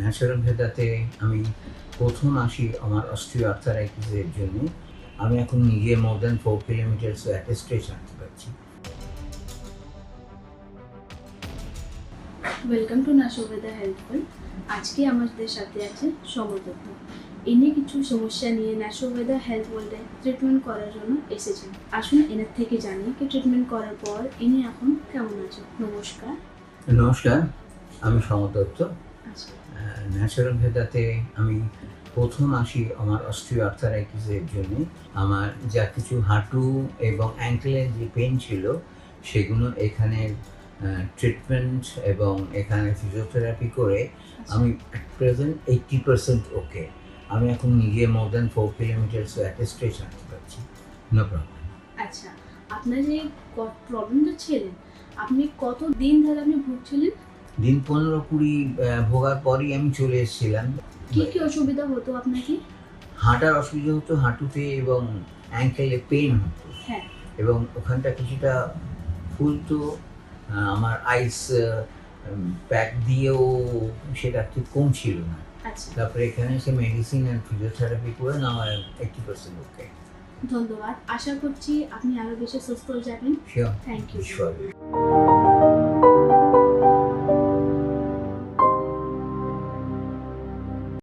Natural ভেদাতে আমি প্রথম আসি আমার অস্ট্রিও আর্থারাইটিসের জন্য। আমি এখন নিজে মোর দ্যান ফোর কিলোমিটার্স অ্যাটেস্টেজ আনতে পারছি। ওয়েলকাম টু নাশোবেদা হেল্পফুল আজকে আমাদের সাথে আছে সমদত্ত ইনি কিছু সমস্যা নিয়ে ন্যাশোবেদা হেলথ ওয়ার্ল্ডে ট্রিটমেন্ট করার জন্য এসেছেন। আসুন এনার থেকে জানি কি ট্রিটমেন্ট করার পর ইনি এখন কেমন আছেন। নমস্কার। নমস্কার আমি সমদত্ত আচ্ছা। ন্যাচারাল ভেদাতে আমি প্রথম আসি আমার অস্ট্রিও আর্থারাইটিসের জন্য আমার যা কিছু হাঁটু এবং অ্যাঙ্কেলের যে পেন ছিল সেগুলো এখানে ট্রিটমেন্ট এবং এখানে ফিজিওথেরাপি করে আমি at present eighty percent okay আমি এখন নিজে মোর দ্যান ফোর কিলোমিটার্স অ্যাটেস্টেজ আনতে পারছি। নো প্রবলেম আচ্ছা আপনার যে প্রবলেমটা ছিলেন আপনি কত দিন ধরে আপনি ভুগছিলেন? দিন পনেরো কুড়ি ভোগার পরই আমি চলে এসেছিলাম। কি কি অসুবিধা হতো আপনাকে? হাঁটার অসুবিধা হতো হাঁটুতে এবং অ্যাঙ্কেলে পেন হতো। হ্যাঁ। এবং ওখানটা কিছুটা ফুলতো আমার আইস প্যাক দিয়েও সেটা ঠিক কমছিল না। আচ্ছা। তারপরে এখানে এসে মেডিসিন অ্যান্ড ফিজিওথেরাপি করে না আমার এইটটি পার্সেন্ট ওকে ধন্যবাদ। আশা করছি আপনি আরও বেশি সুস্থ হয়ে যাবেন। Thank you